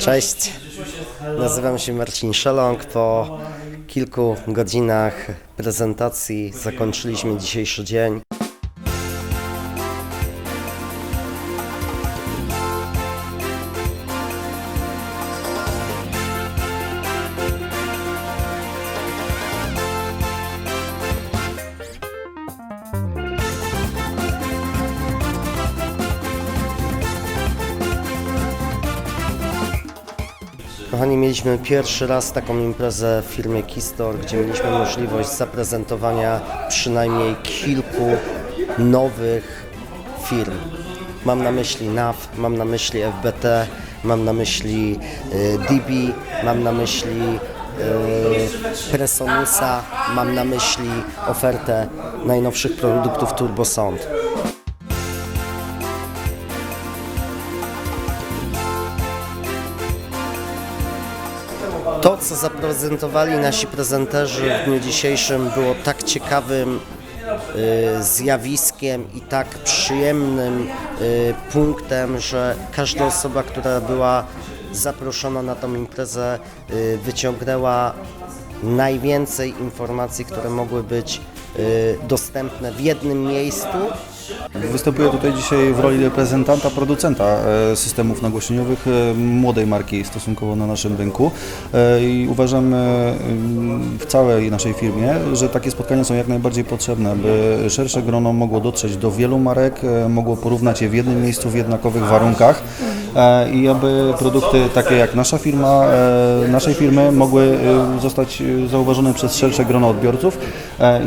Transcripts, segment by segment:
Cześć, nazywam się Marcin Szelong. Po kilku godzinach prezentacji zakończyliśmy dzisiejszy dzień. Kochani, mieliśmy pierwszy raz taką imprezę w firmie Kistor, gdzie mieliśmy możliwość zaprezentowania przynajmniej kilku nowych firm. Mam na myśli NAV, mam na myśli FBT, mam na myśli y, DB, mam na myśli y, Presonusa, mam na myśli ofertę najnowszych produktów TurboSound. Co zaprezentowali nasi prezenterzy w dniu dzisiejszym, było tak ciekawym y, zjawiskiem i tak przyjemnym y, punktem, że każda osoba, która była zaproszona na tą imprezę, y, wyciągnęła najwięcej informacji, które mogły być dostępne w jednym miejscu Występuję tutaj dzisiaj w roli reprezentanta, producenta e, systemów nagłośnieniowych e, młodej marki stosunkowo na naszym rynku. E, i uważamy mm, w całej naszej firmie, że takie spotkania są jak najbardziej potrzebne, aby szersze grono mogło dotrzeć do wielu marek, mogło porównać je w jednym miejscu w jednakowych warunkach i aby produkty takie jak nasza firma, naszej firmy mogły zostać zauważone przez szersze grono odbiorców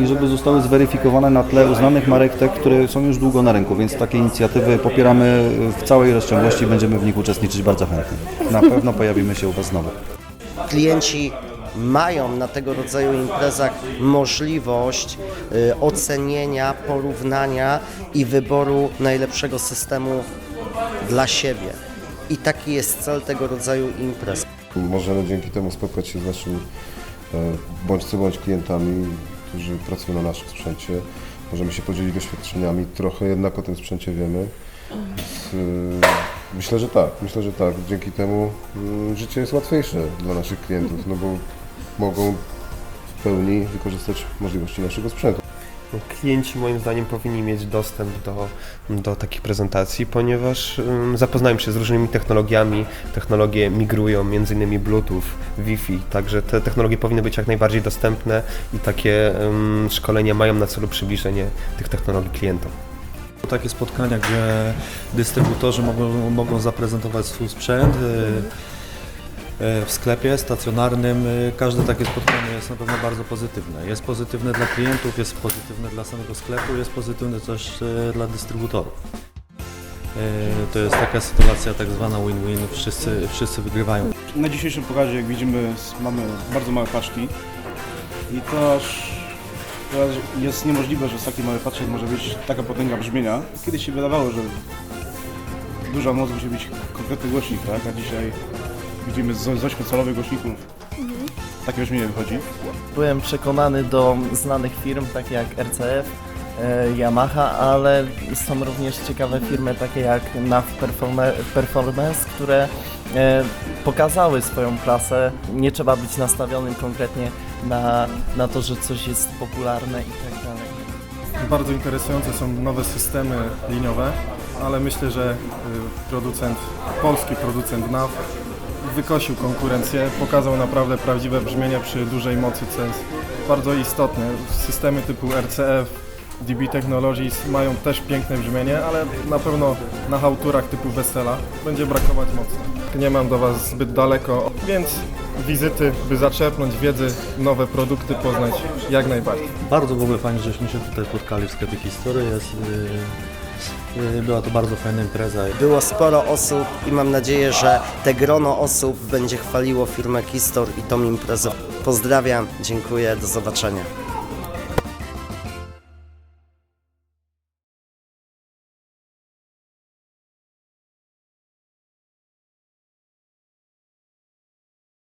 i żeby zostały zweryfikowane na tle uznanych marek, te, które są już długo na rynku, więc takie inicjatywy popieramy w całej rozciągłości i będziemy w nich uczestniczyć bardzo chętnie. Na pewno pojawimy się u Was znowu. klienci mają na tego rodzaju imprezach możliwość y, ocenienia, porównania i wyboru najlepszego systemu dla siebie. I taki jest cel tego rodzaju imprez. Możemy dzięki temu spotkać się z naszymi e, bądź co bądź klientami, którzy pracują na naszym sprzęcie. Możemy się podzielić doświadczeniami, trochę jednak o tym sprzęcie wiemy. Więc, e, Myślę, że tak, myślę, że tak. Dzięki temu mm, życie jest łatwiejsze dla naszych klientów, no bo mogą w pełni wykorzystać możliwości naszego sprzętu. Klienci moim zdaniem powinni mieć dostęp do, do takich prezentacji, ponieważ ym, zapoznają się z różnymi technologiami. Technologie migrują, m.in. Bluetooth, Wi-Fi, także te technologie powinny być jak najbardziej dostępne i takie ym, szkolenia mają na celu przybliżenie tych technologii klientom. Takie spotkania, gdzie dystrybutorzy mogą, mogą zaprezentować swój sprzęt y, w sklepie stacjonarnym. Y, Każde takie spotkanie jest na pewno bardzo pozytywne. Jest pozytywne dla klientów, jest pozytywne dla samego sklepu, jest pozytywne też y, dla dystrybutorów. To jest taka sytuacja tak zwana win-win, wszyscy, wszyscy wygrywają. Na dzisiejszym pokazie, jak widzimy, mamy bardzo małe paczki i to aż jest niemożliwe, że z takiej małej paczki może być taka potęga brzmienia. Kiedyś się wydawało, że duża moc musi być konkretny głośnik, tak? A dzisiaj widzimy z, z 8-calowych głośników takie brzmienie wychodzi. Byłem przekonany do znanych firm, takie jak RCF, e, Yamaha, ale są również ciekawe firmy takie jak NAV Performe- Performance, które e, pokazały swoją klasę. Nie trzeba być nastawionym konkretnie na, na to, że coś jest popularne i tak dalej. Bardzo interesujące są nowe systemy liniowe, ale myślę, że y, producent, polski producent NAV wykosił konkurencję, pokazał naprawdę prawdziwe brzmienie przy dużej mocy, co jest bardzo istotne. Systemy typu RCF, DB Technologies mają też piękne brzmienie, ale na pewno na hałturach typu Wesela będzie brakować mocy. Nie mam do Was zbyt daleko, więc wizyty, by zaczerpnąć wiedzy, nowe produkty poznać jak najbardziej. Bardzo w ogóle fajnie, żeśmy się tutaj spotkali w sklepie Historii. Jest, y, y, była to bardzo fajna impreza. Było sporo osób i mam nadzieję, że te grono osób będzie chwaliło firmę Kistor i tą imprezę. Pozdrawiam, dziękuję, do zobaczenia.